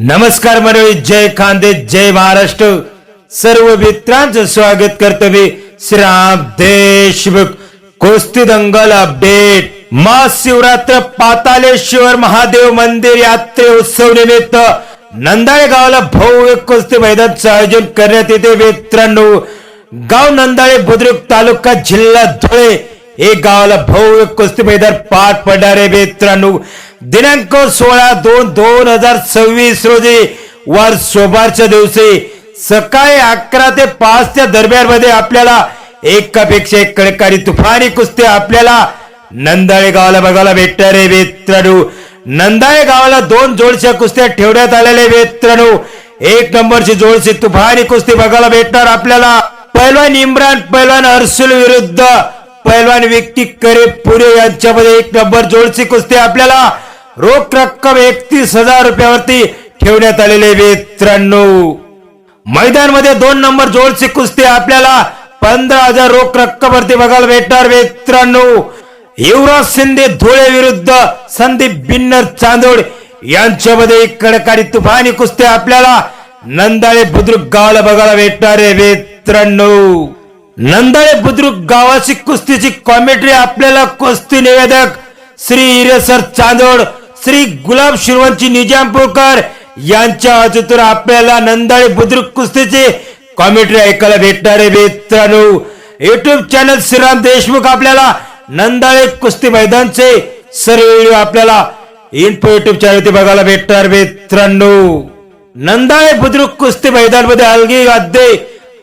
नमस्कार मंडळी जय खांदे जय महाराष्ट्र. सर्व मित्रांचं स्वागत करतो मी श्रीराम देशमुख. कुस्ती दंगल अपडेट. महाशिवरात्र पातालेश्वर महादेव मंदिर यात्रे उत्सव निमित्त नंदाळे गावाला भव्य कुस्ती मैदानचं आयोजन करण्यात येते मित्रांनो. गाव नंदाळे बुद्रुक तालुका जिल्हा धुळे हे गावाला भव्य कुस्ती मैदान पार पडणारे मित्रांनो. दिनांक सोळा दोन दोन हजार सव्वीस रोजी वार सोमवारच्या दिवशी सकाळी अकरा ते पाचच्या दरम्यानमध्ये आपल्याला एकापेक्षा एक कळकारी तुफानी कुस्ती आपल्याला नंदाळे गावाला बघायला भेटणार आहे मित्रांनो. नंदाळे गावाला दोन जोडच्या कुस्त्या ठेवण्यात आलेल्या मित्रांनो. एक नंबरची जोडची तुफानी कुस्ती बघायला भेटणार आपल्याला. पैलवान इम्रान पैलवान अर्सुल विरुद्ध पैलवान व्यक्ती करे पुरे यांच्यामध्ये एक नंबर जोडची कुस्ती आपल्याला रोख रक्कम एकतीस हजार रुपयावरती ठेवण्यात आलेले मित्रांनो. मैदानमध्ये दोन नंबर जोडची कुस्ती आपल्याला पंधरा हजार रोख रक्कमवरती बघायला भेटणार मित्रांनो. युवराज शिंदे धुळे विरुद्ध संदीप बिन्नर चांदोड यांच्यामध्ये एक तुफानी कुस्ती आपल्याला नंदाळे बुद्रुक गावाला बघायला भेटणार आहे मित्रांनो. नंदाळे बुद्रुक गावाची कुस्तीची कॉमेंट्री आपल्याला कुस्ती निवेदक श्री हिरेसर चांदोड श्री गुलाब शिरवंची निजामपूरकर यांच्या अजून आपल्याला नंदाळे बुद्रुक कुस्तीची कॉमेंट्री ऐकायला भेटणार आहे मित्रांनो. युट्यूब चॅनल श्रीराम देशमुख आपल्याला नंदाळे कुस्ती मैदानचे सर्व व्हिडिओ आपल्याला इन्फो युट्यूब चॅनल बघायला भेटणार मित्रांनो. नंदाळे बुद्रुक कुस्ती मैदानमध्ये अलगी वाद्ये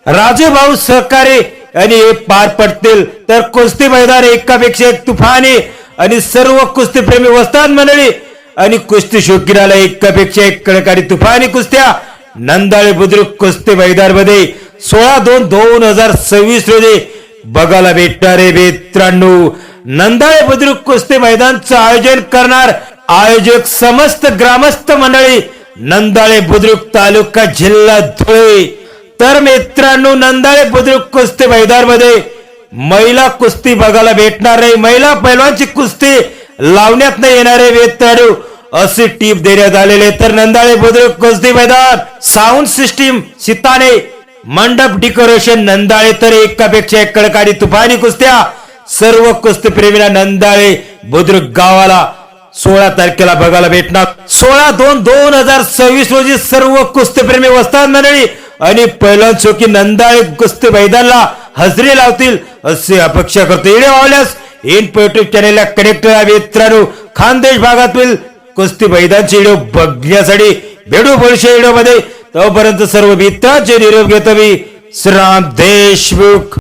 राजू भाऊ सहकारी आणि हे पार पडतील. तर कुस्ती मैदान एकापेक्षा एक तुफानी आणि सर्व कुस्तीप्रेमी वस्ताद मंडळी आणि कुस्ती शौकीनाला एकापेक्षा एक कळकारी तुफानी कुस्त्या. नंदाळे बुद्रुक कुस्ती मैदानमध्ये सोळा दोन दोन हजार सव्वीस रोजी बघायला भेटणार आहे नंदाळे बुद्रुक कुस्ती मैदानचं आयोजन करणार आयोजक समस्त ग्रामस्थ मंडळी नंदाळे बुद्रुक तालुका जिल्हा धुळे. तर मित्रांनो नंदाळे बुद्रुक कुस्ती मैदानमध्ये महिला कुस्ती बघायला भेटणार नाही महिला पैलवानची कुस्ती लावण्यात नाही येणारे आहे मित्रांनो. असे टीप देण्यात आलेले तर नंदाळे बुद्रुक कुस्ती मैदान साऊंड सिस्टीम सिताने मंडप डेकोरेशन नंदाळे तर एकापेक्षा एक कडकाडी तुफानी कुस्त्या. सर्व कुस्तीप्रेमीला नंदाळे बुद्रुक गावाला सोळा तारखेला बघायला भेटणार. सोळा दोन दोन हजार सव्वीस रोजी सर्व कुस्तीप्रेमी वस्ताद मंडळी आणि पहिला चौकी नंदाळे कुस्ती मैदानला हजेरी लावतील असे अपेक्षा करतो. व्हिडिओ वावल्यास इन युट्यूब चॅनेलला कनेक्ट करा मित्रांनो. खानदेश भागातील कुस्ती मैदानचे व्हिडिओ बघण्यासाठी भेटू पुढच्या व्हिडिओमध्ये तोपर्यंत सर्व मित्रांचे निरोप घेतो मी. श्राम देशमुख.